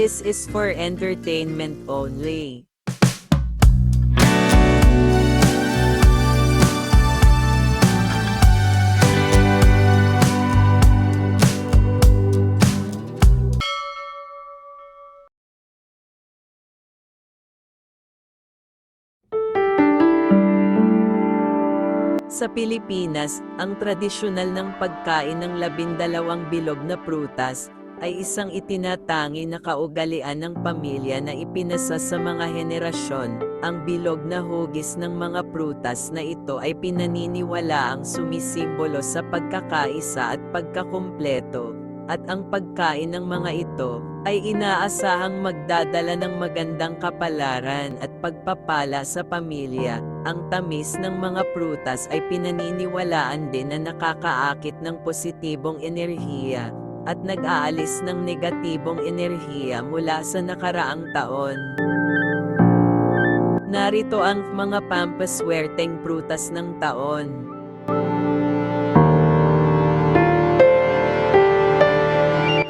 This is for entertainment only. Sa Pilipinas, ang tradisyonal ng pagkain ng labindalawang bilog na prutas ay isang itinatangi na kaugalian ng pamilya na ipinasa sa mga henerasyon. Ang bilog na hugis ng mga prutas na ito ay pinaniniwala ang sumisimbolo sa pagkakaisa at pagkakumpleto. At ang pagkain ng mga ito ay inaasahang magdadala ng magandang kapalaran at pagpapala sa pamilya. Ang tamis ng mga prutas ay pinaniniwalaan din na nakakaakit ng positibong enerhiya at nag-aalis ng negatibong enerhiya mula sa nakaraang taon. Narito ang mga pampaswerteng prutas ng taon.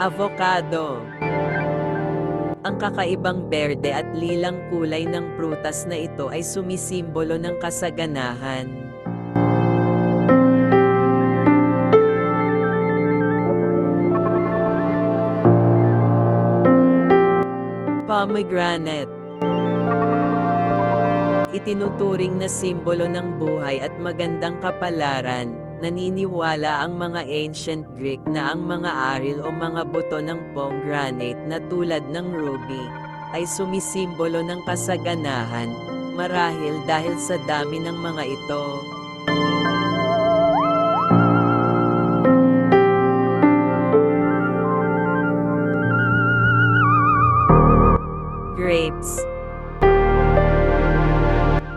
Avocado Ang kakaibang berde at lilang kulay ng prutas na ito ay sumisimbolo ng kasaganahan. Pomegranate Itinuturing na simbolo ng buhay at magandang kapalaran, naniniwala ang mga ancient Greek na ang mga aril o mga buto ng pomegranate na tulad ng ruby, ay sumisimbolo ng kasaganahan, marahil dahil sa dami ng mga ito. Grapes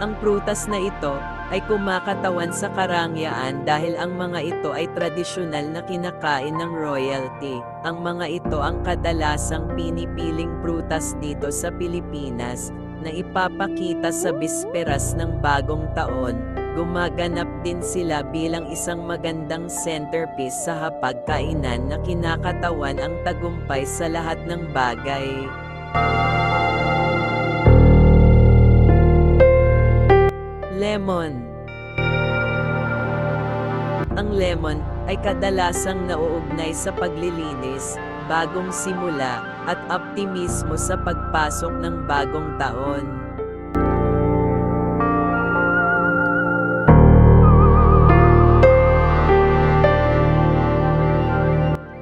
Ang prutas na ito ay kumakatawan sa karangyaan dahil ang mga ito ay tradisyonal na kinakain ng royalty. Ang mga ito ang kadalasang pinipiling prutas dito sa Pilipinas na ipapakita sa bisperas ng bagong taon. Gumaganap din sila bilang isang magandang centerpiece sa hapagkainan na kinakatawan ang tagumpay sa lahat ng bagay. Lemon Ang lemon ay kadalasang nauugnay sa paglilinis, bagong simula, at optimismo sa pagpasok ng bagong taon.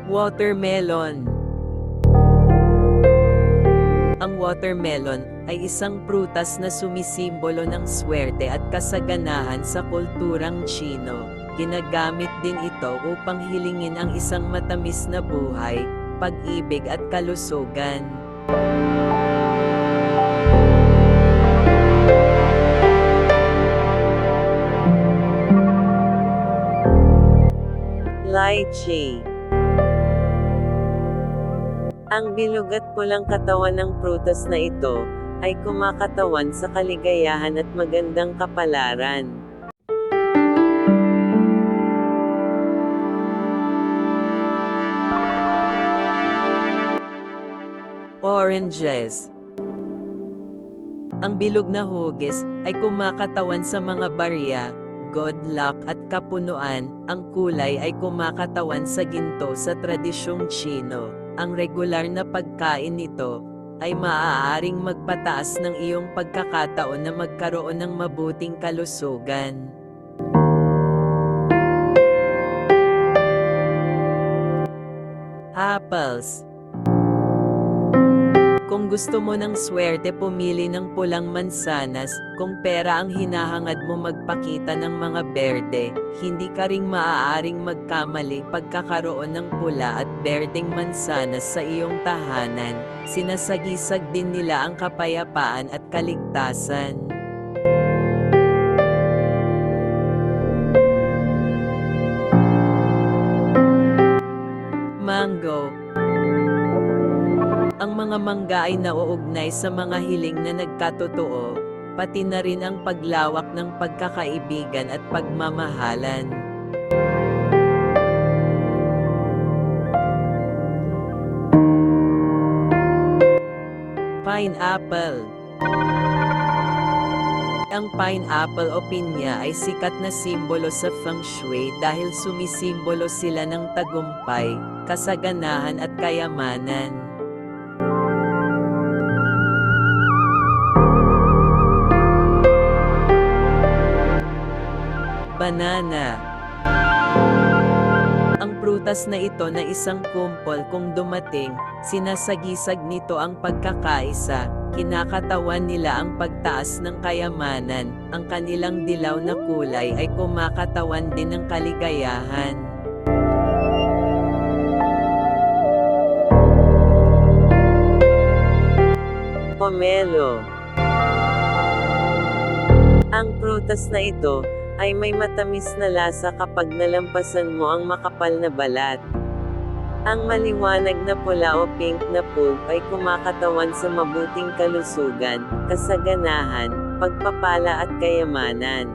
Watermelon Ang watermelon ay isang prutas na sumisimbolo ng swerte at kasaganahan sa kulturang Chino. Ginagamit din ito upang hilingin ang isang matamis na buhay, pag-ibig at kalusugan. Lychee Ang bilog at pulang katawan ng prutas na ito ay kumakatawan sa kaligayahan at magandang kapalaran. Oranges Ang bilog na hugis ay kumakatawan sa mga barya, good luck at kapunuan. Ang kulay ay kumakatawan sa ginto sa tradisyong Chino. Ang regular na pagkain nito ay maaaring magpataas ng iyong pagkakataon na magkaroon ng mabuting kalusugan. Apples Kung gusto mo ng swerte pumili ng pulang mansanas, kung pera ang hinahangad mo magpakita ng mga berde, hindi ka ring maaaring magkamali pagkakaroon ng pula at berdeng mansanas sa iyong tahanan. Sinasagisag din nila ang kapayapaan at kaligtasan. Mga mangga ay nauugnay sa mga hiling na nagkatotoo, pati na rin ang paglawak ng pagkakaibigan at pagmamahalan. Pineapple Ang pineapple o pinya ay sikat na simbolo sa feng shui dahil sumisimbolo sila ng tagumpay, kasaganahan at kayamanan. Banana. Ang prutas na ito na isang kumpol kung dumating, sinasagisag nito ang pagkakaisa, kinakatawan nila ang pagtaas ng kayamanan, ang kanilang dilaw na kulay ay kumakatawan din ng kaligayahan. Pomelo. Ang prutas na ito ay may matamis na lasa kapag nalampasan mo ang makapal na balat. Ang maliwanag na pula o pink na pulp ay kumakatawan sa mabuting kalusugan, kasaganahan, pagpapala at kayamanan.